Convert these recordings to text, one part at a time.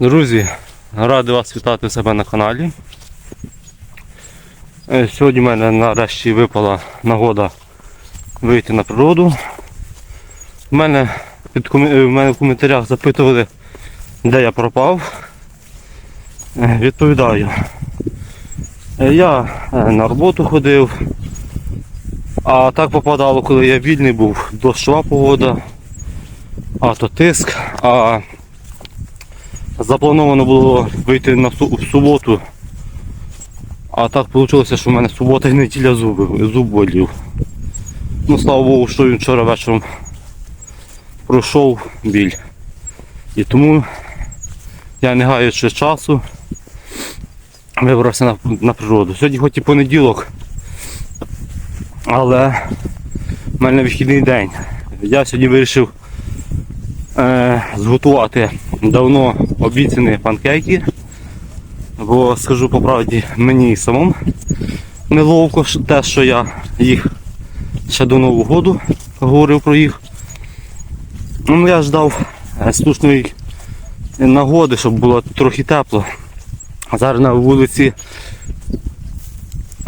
Друзі, радий вас вітати у себе на каналі. Е, Сьогодні в мене нарешті випала нагода вийти на природу. В мене, під е, в мене в коментарях запитували, де я пропав. Е, Відповідаю. Я на роботу ходив, а так попадало, коли я вільний був, дощова погода, автотиск, а Заплановано було вийти на в суботу. А так вийшло, що в мене субота і неділя зуби, зуб болів. Ну, слава Богу, що він вчора вечором пройшов біль. І тому я не гаючи часу вибрався на, на природу. Сьогодні хоч і понеділок, але в мене вихідний день. Я сьогодні вирішив е, зготувати давно обіцяні панкейки. Бо скажу по правді, мені і самому неловко те, що я їх ще до Нового году говорив про їх. Ну я ждав е, слушної нагоди, щоб було трохи тепло. Зараз на вулиці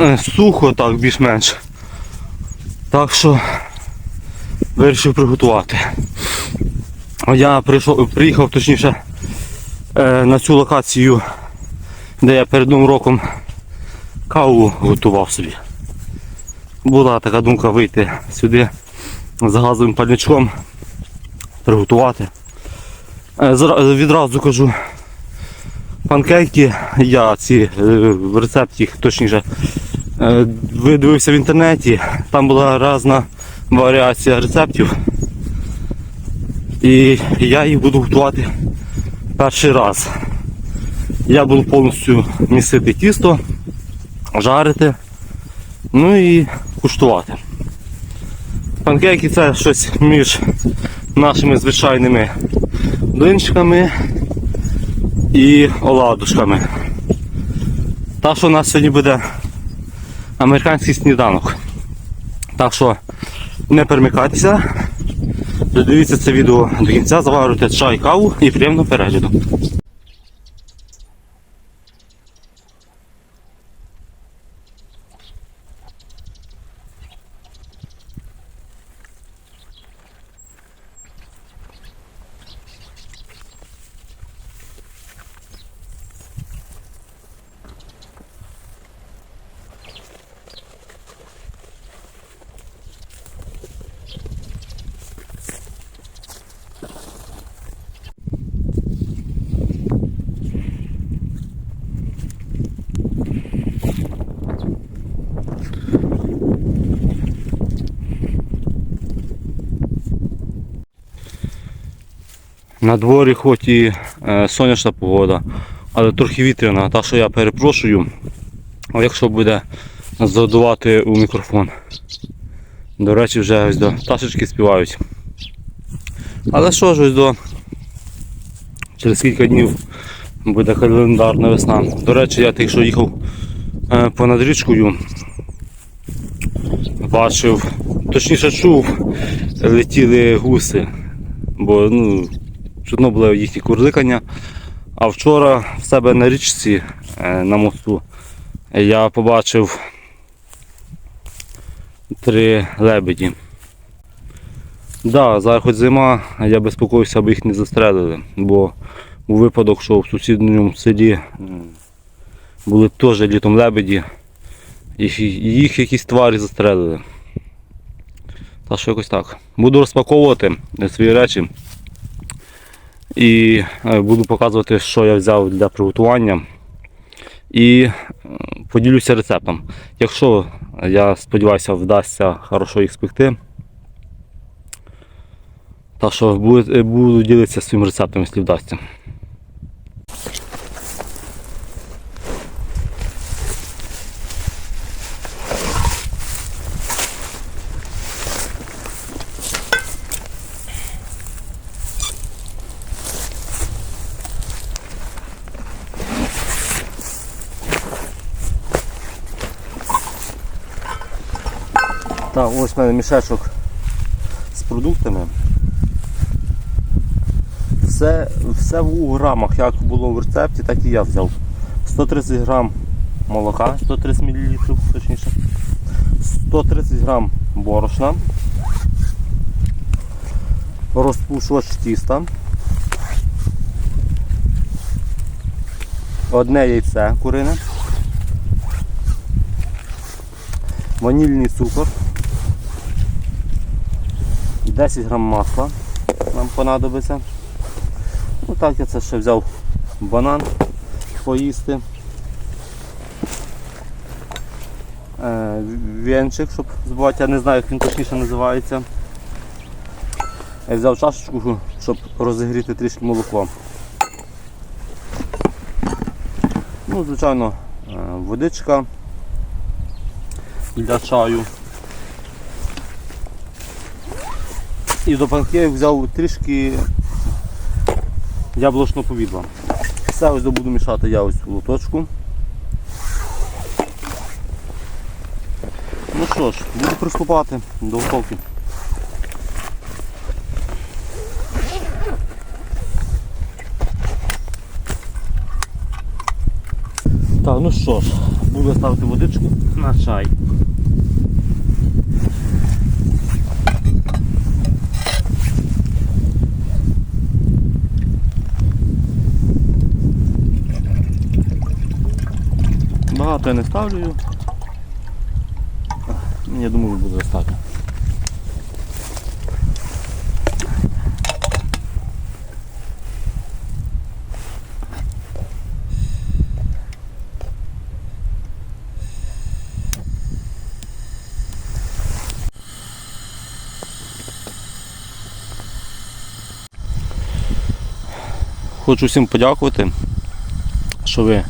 е, сухо так більш-менш. Так що вирішив приготувати. Я прийшов, приїхав точніше на цю локацію, де я перед новим роком каву готував собі. Була така думка вийти сюди з газовим пальничком, приготувати. Е, Відразу кажу, панкейки, я ці е, в рецепті, точніше, е, видивився в інтернеті, там була різна варіація рецептів. І я їх буду готувати перший раз. Я буду повністю місити тісто, жарити, ну і куштувати. Панкейки це щось між нашими звичайними блинчиками і оладушками. Так що у нас сьогодні буде американський сніданок. Так що не перемикайтеся. Додивіться це відео до кінця, заварюйте чай, каву і приємного перегляду. На дворі хоч і е, сонячна погода, але трохи вітряна, так що я перепрошую, якщо буде задувати у мікрофон. До речі, вже ось до пташечки співають. Але що ж ось до через кілька днів буде календарна весна. До речі, я тільки що їхав е, понад річкою, бачив, точніше чув, летіли гуси, бо ну, чутно було їхні курликання. А вчора в себе на річці е, на мосту я побачив три лебеді. Да, зараз хоч зима, я безпокоюся, аби їх не застрелили, бо у випадок, що в сусідньому селі були теж літом лебеді, їх якісь тварі застрелили. Так що якось так. Буду розпаковувати свої речі і е, буду показувати, що я взяв для приготування. І е, поділюся рецептом. Якщо я сподіваюся, вдасться хорошо їх спекти. Так що е, буду ділитися своїм рецептом, якщо вдасться. Мене мішечок з продуктами. Все, все у грамах, як було в рецепті, так і я взяв. 130 грам молока, 130 мл, точніше. 130 грам борошна. Розпушувач тіста. Одне яйце курине. Ванільний цукор. 10 грам масла нам понадобиться. Ну так я це ще взяв банан поїсти. Е, Венчик, щоб збивати, я не знаю, як він точніше називається. Я взяв чашечку, щоб розігріти трішки молоко. Ну, звичайно, е, водичка для чаю. І до панкейк взяв трішки яблучного повідла. Все ось буду мішати я ось у лоточку. Ну що ж, буду приступати до готовки. Так, ну що ж, буду ставити водичку на чай. Багато я не ставлю. Я думаю, буде достатньо. Хочу всім подякувати, що ви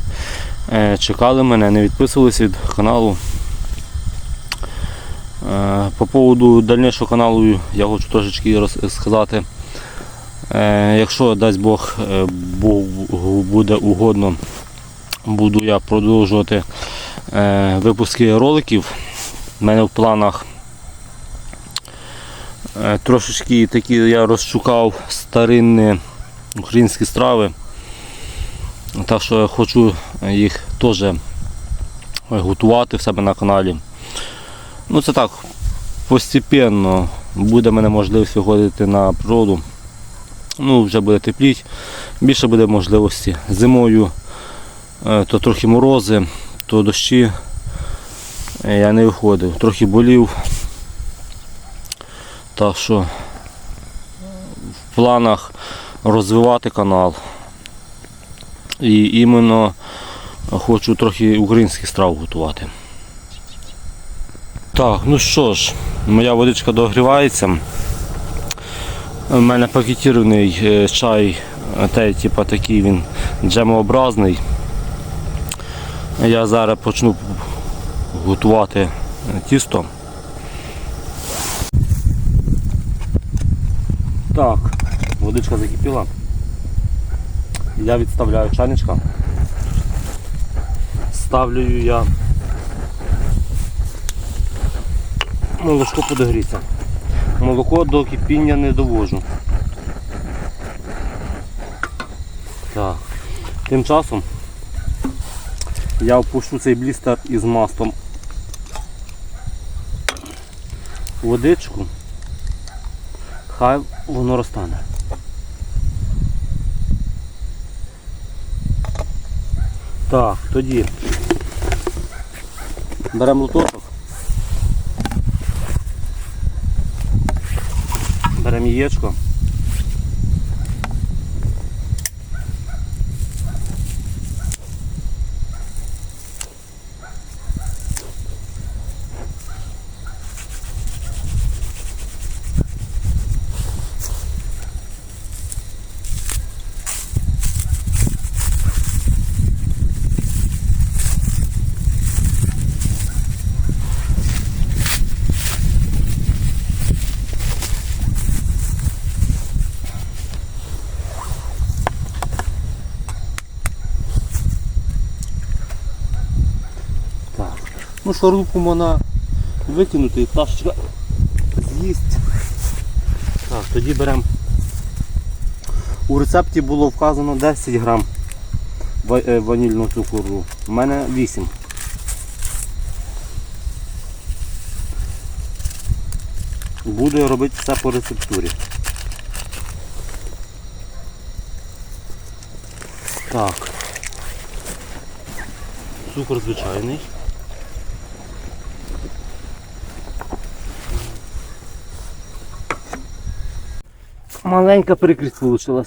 чекали мене, не відписувалися від каналу. Е, По поводу дальнішого каналу я хочу трошечки розказати. Е, Якщо дасть Бог е, буде угодно, буду я продовжувати е, випуски роликів. У мене в планах е, трошечки такі я розшукав старинні українські страви. Так що я хочу їх теж готувати в себе на каналі. Ну це так, постепенно буде мене можливість виходити на природу. Ну, вже буде тепліть, більше буде можливості. Зимою е, то трохи морози, то дощі. Е, Я не виходив, трохи болів. Так що в планах розвивати канал. І іменно хочу трохи українських страв готувати. Так, ну що ж, моя водичка догрівається. У мене пакетірований е, чай, е, типу, такий він джемообразний. Я зараз почну готувати е, тісто. Так, водичка закипіла. Я відставляю чайничка. Ставлю я молочко подогріться. Молоко до кипіння не довожу. Так. Тим часом я опущу цей блістер із маслом водичку. Хай воно розтане. Так, тоді беремо лоточок. Беремо яєчко. Ну, шарупку можна викинути і пташечка з'їсть. Так, тоді беремо У рецепті було вказано 10 грам е, ванільного цукру. У мене 8. Буду робити все по рецептурі. Так. Цукор звичайний. Маленька прикрість вийшла.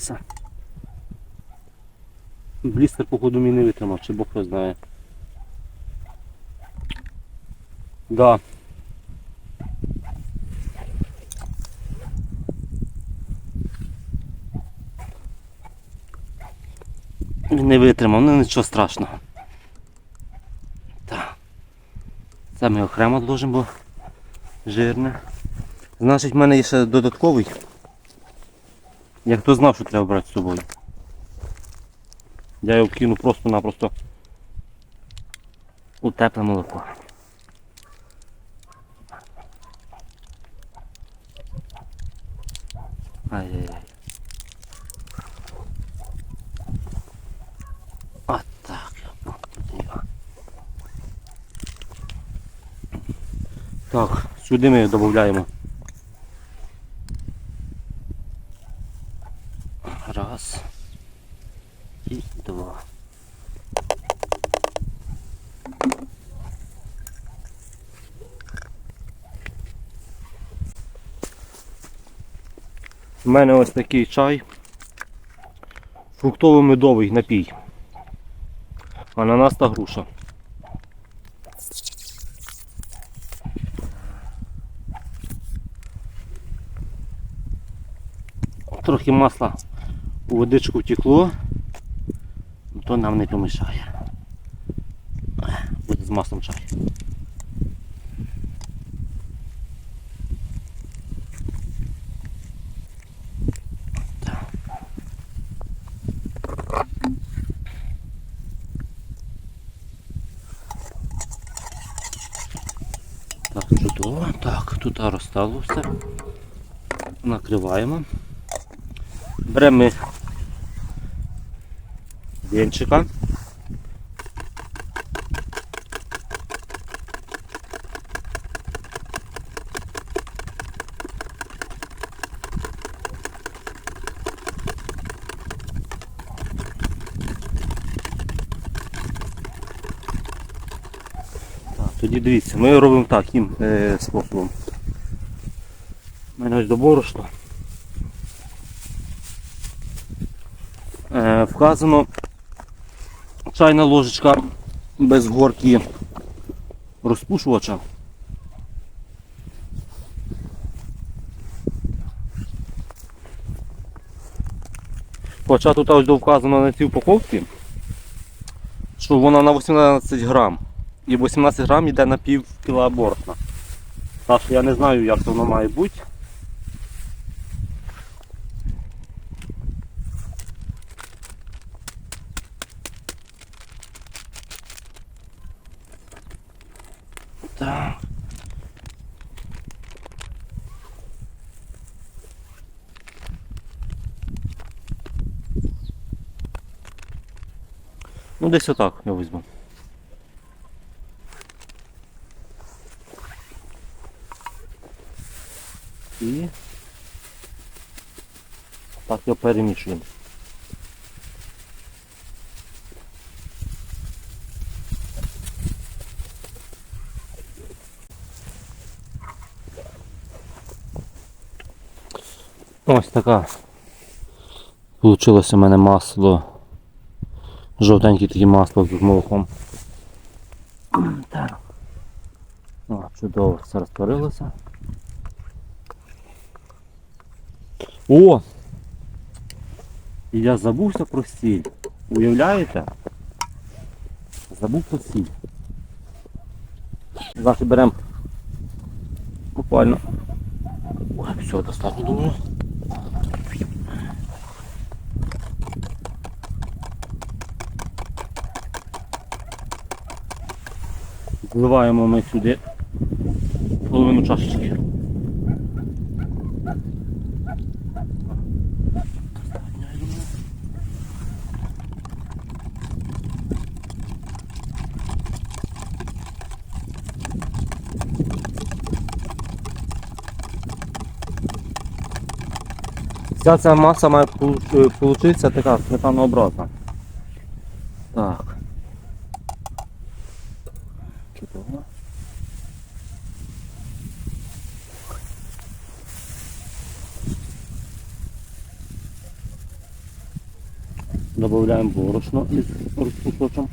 Блістер, походу, мій не витримав, чи Бог знає. Да. Не витримав, ну нічого страшного. Так. Це ми окремо відложимо, бо жирне. Значить, в мене є ще додатковий. Я хто знав, що треба брати з собою. Я його вкину просто-напросто у тепле молоко. Ай-яй-яй. А так. от туди. Так, сюди ми додаємо. Раз. І два. У мене ось такий чай. Фруктово-медовий напій. Ананас та груша. Трохи масла у водичку втекло, то нам не помішає. Буде з маслом чай. Так. Так, чудово. Так, тут розстало все. Накриваємо. Беремо вінчика. Тоді дивіться, ми робимо таким е, способом. У до борошна. Е, вказано чайна ложечка без горки розпушувача. Хоча тут ось вказано на цій упаковці, що вона на 18 грам. І 18 грам йде на пів кіла борошна. Так що я не знаю, як воно має бути. Десь отак я візьму. І так його перемішуємо. Ось така. Получилось у мене масло. Жовтеньке таке масло з молоком. О, чудово, все розтворилося. О! І я забувся про сіль. Уявляєте? Забув про сіль. Зараз беремо буквально. Все, достатньо думаю. Вливаємо ми сюди половину чашечки. Вся ця маса має вийти е, така сметанообразна. Борошно із розпушувачем.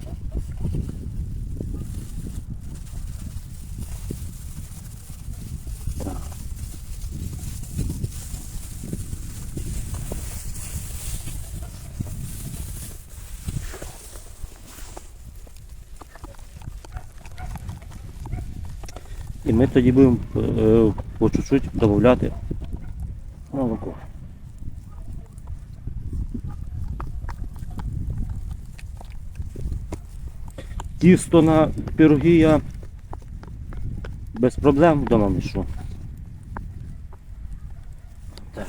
І ми тоді будемо е, по чуть-чуть додати молоко. Тісто на пироги я без проблем вдома мішу. Так.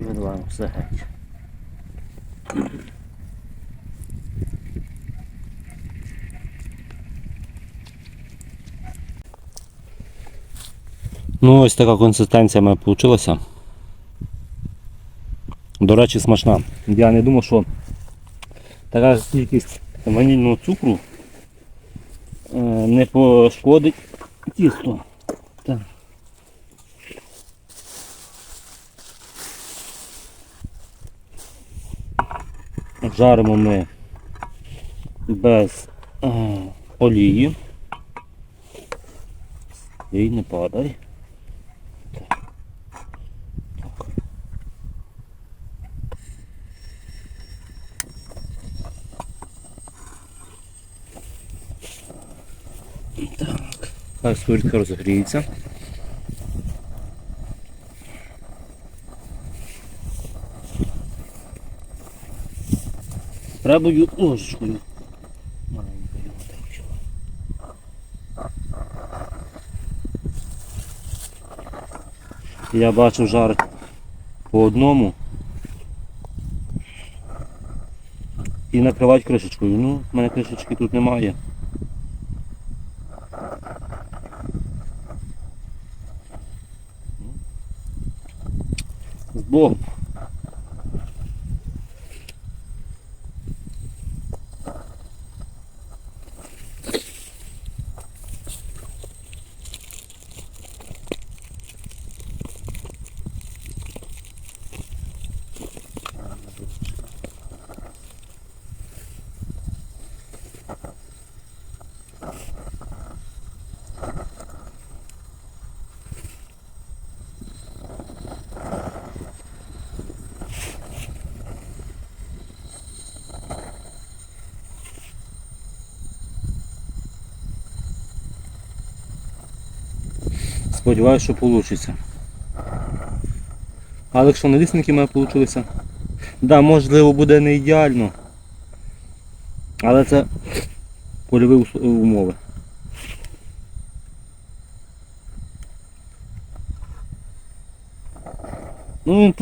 Виливаємо все геть. Ну ось така консистенція в мене вийшла. До речі, смачна. Я не думав, що така кількість ванільного цукру е, не пошкодить тісто. Так. Жаримо ми без е, олії. І не падай. Так. Хай скорітка розгріється. Правою ложечкою. Маленькою отак. Я бачив жарить по одному. І накривати кришечкою. Ну, в мене кришечки тут немає. З Богом. Сподіваюсь, що вийде. Але якщо налісники в мене вийшли. Так, да, можливо буде не ідеально. Але це польові умови. Ну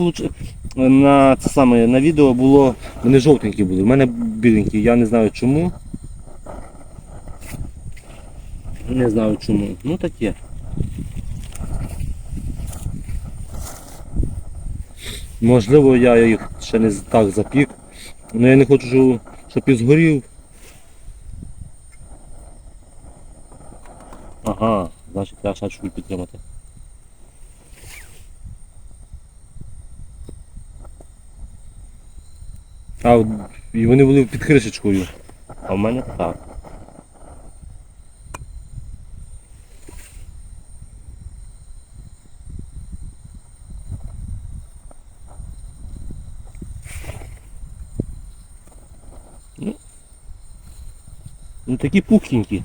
на це саме на відео було. Вони жовтенькі були, в мене біленькі, я не знаю чому. Не знаю чому. Ну таке. Можливо, я їх ще не так запік. але я не хочу, щоб і згорів. Ага, значить треба ще чуть підтримати. А, і вони були під кришечкою. А в мене так. Ну такі пухенькі.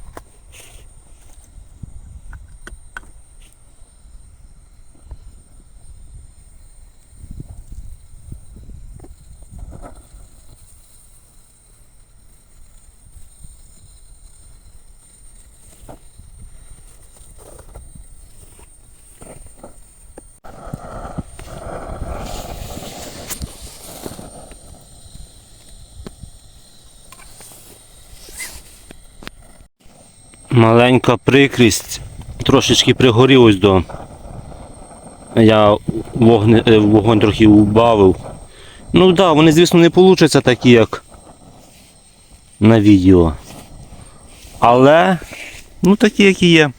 Маленька прикрість. Трошечки пригорів ось до Я вогне, е, вогонь трохи убавив. Ну так, да, вони, звісно, не получаться такі, як на відео. Але, ну такі, які є.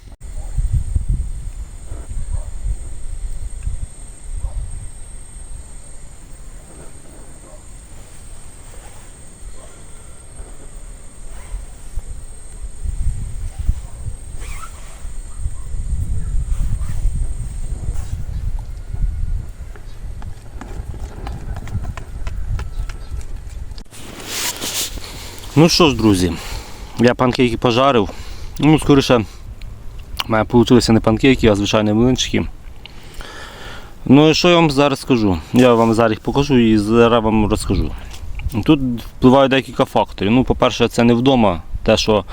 Ну що ж, друзі, я панкейки пожарив. Ну, скоріше, в мене вийшли не панкейки, а звичайні млинчики. Ну і що я вам зараз скажу? Я вам зараз їх покажу і зараз вам розкажу. Тут впливають декілька факторів. Ну, по-перше, це не вдома. Те, що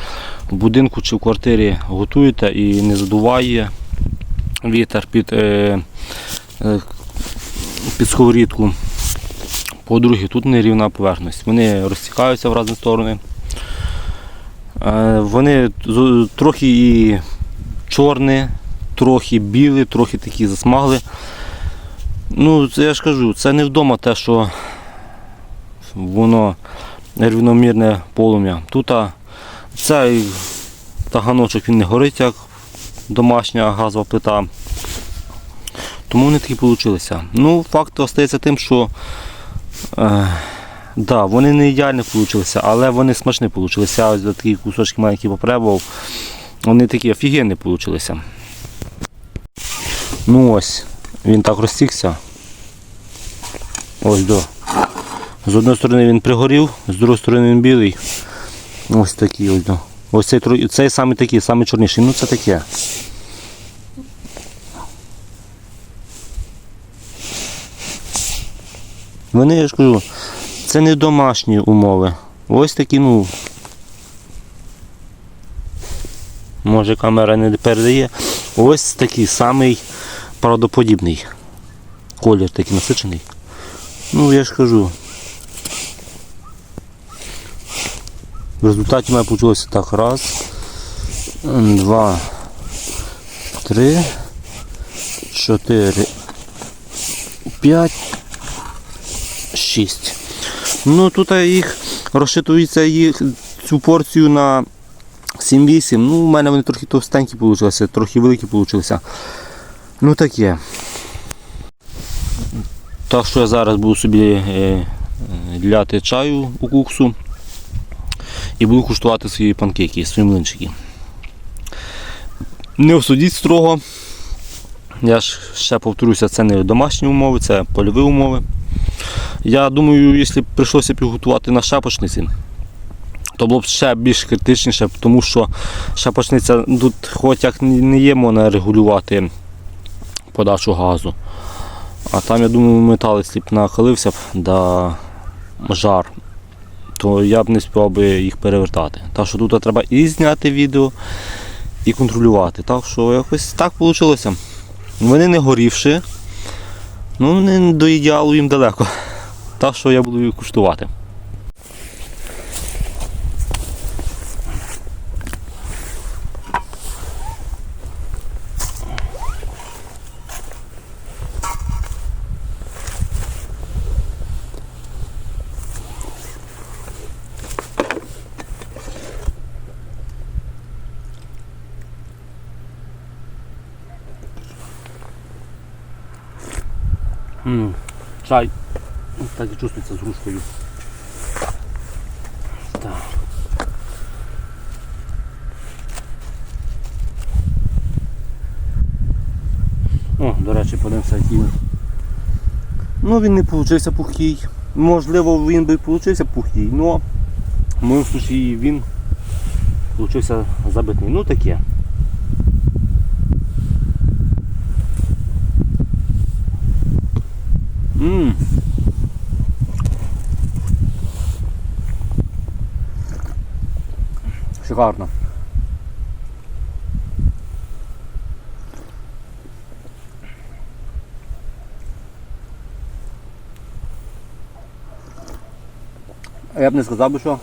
в будинку чи в квартирі готуєте і не задуває вітер під, е, е, під сковорідку. По-друге, тут нерівна поверхність. Вони розтікаються в різні сторони. Е, Вони трохи і чорні, трохи білі, трохи такі засмагли. Ну, це я ж кажу, це не вдома те, що воно рівномірне полум'я. Тут цей таганочок він не горить, як домашня газова плита. Тому вони такі вийшли. Ну, факт остається тим, що да, вони не ідеально вийшли, але вони смачні вийшли. Я ось такі кусочки маленькі попробував. Вони такі офігенні вийшли. Ну ось, він так розтікся. Ось до. З одної сторони він пригорів, з другої сторони він білий. Ось такий ось до. Ось цей, цей саме такий, саме чорніший. Ну це таке. Вони, я ж кажу, це не домашні умови. Ось такі, ну. Може камера не передає. Ось такий самий правдоподібний. Колір такий насичений. Ну, я ж кажу. В результаті мене вийшло так. Раз, два, три, чотири, п'ять. 6. Ну тут їх розшитується їх цю порцію на 7-8. Ну, у мене вони трохи товстенькі вийшли, трохи великі вийшли. Ну таке. Так що я зараз буду собі е, ляти чаю у куксу і буду куштувати свої панкейки, свої млинчики. Не осудіть строго. Я ж ще повторюся, це не домашні умови, це польові умови. Я думаю, якщо б прийшлося підготувати на шапочниці, то було б ще більш критичніше, тому що шапочниця тут хоч як не є, можна регулювати подачу газу. А там, я думаю, метал, якщо б накалився б до жар, то я б не спів би їх перевертати. Так що тут треба і зняти відео, і контролювати. Так що якось так вийшло. Вони не горівші, ну не до ідеалу їм далеко. Так що я буду її куштувати. Чай. Так і чувствується з грушкою. Так. О, до речі, подивимося, він. Ну він не получився пухкий. Можливо, він би получився пухкий, але в моєму случаї він получився забитий. Ну таке. Шикарно. Я б не сказав би, що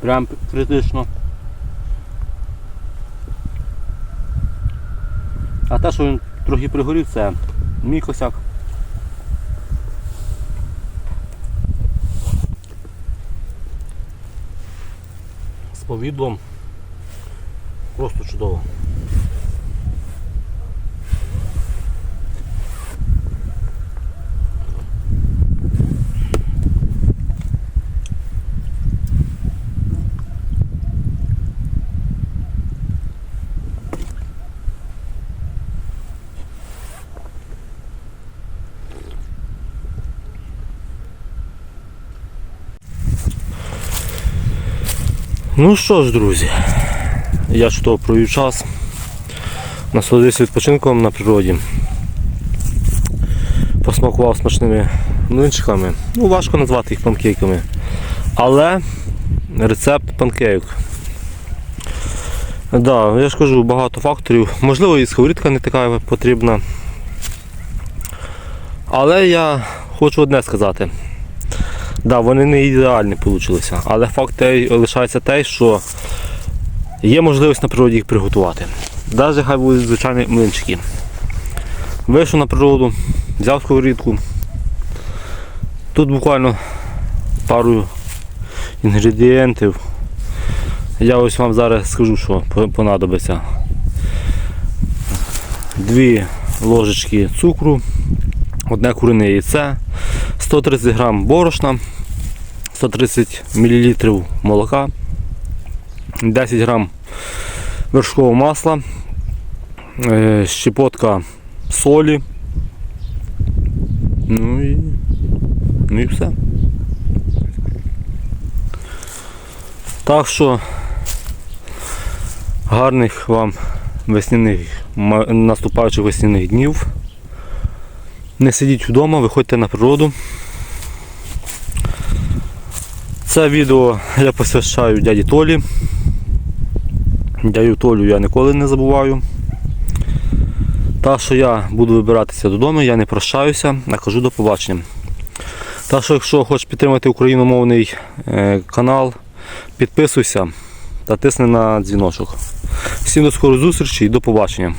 прям критично. А те, що він трохи пригорів, це мій косяк. Повідлом просто чудово. Ну що ж, друзі, я чудово провів час. Насолодився відпочинком на природі. Посмакував смачними млинчиками. Ну, важко назвати їх панкейками. Але рецепт панкейк. Да, я ж кажу, багато факторів. Можливо, і сковорідка не така потрібна. Але я хочу одне сказати. Да, вони не ідеальні вийшли, але факт лишається те, що є можливість на природі їх приготувати. Навіть хай будуть звичайні млинчики. Вийшов на природу, взяв сковорідку. Тут буквально пару інгредієнтів. Я ось вам зараз скажу, що по- понадобиться. Дві ложечки цукру, одне курине яйце, 130 грам борошна, 130 мл молока, 10 грам вершкового масла, е, щепотка солі. Ну і, ну і все. Так що гарних вам весняних наступаючих весняних днів. Не сидіть вдома, виходьте на природу. Це відео я посвящаю дяді Толі. Дядю Толю я ніколи не забуваю. Так що я буду вибиратися додому, я не прощаюся, а кажу до побачення. Так що, якщо хочеш підтримати україномовний е, канал, підписуйся та тисни на дзвіночок. Всім до скорої зустрічі і до побачення.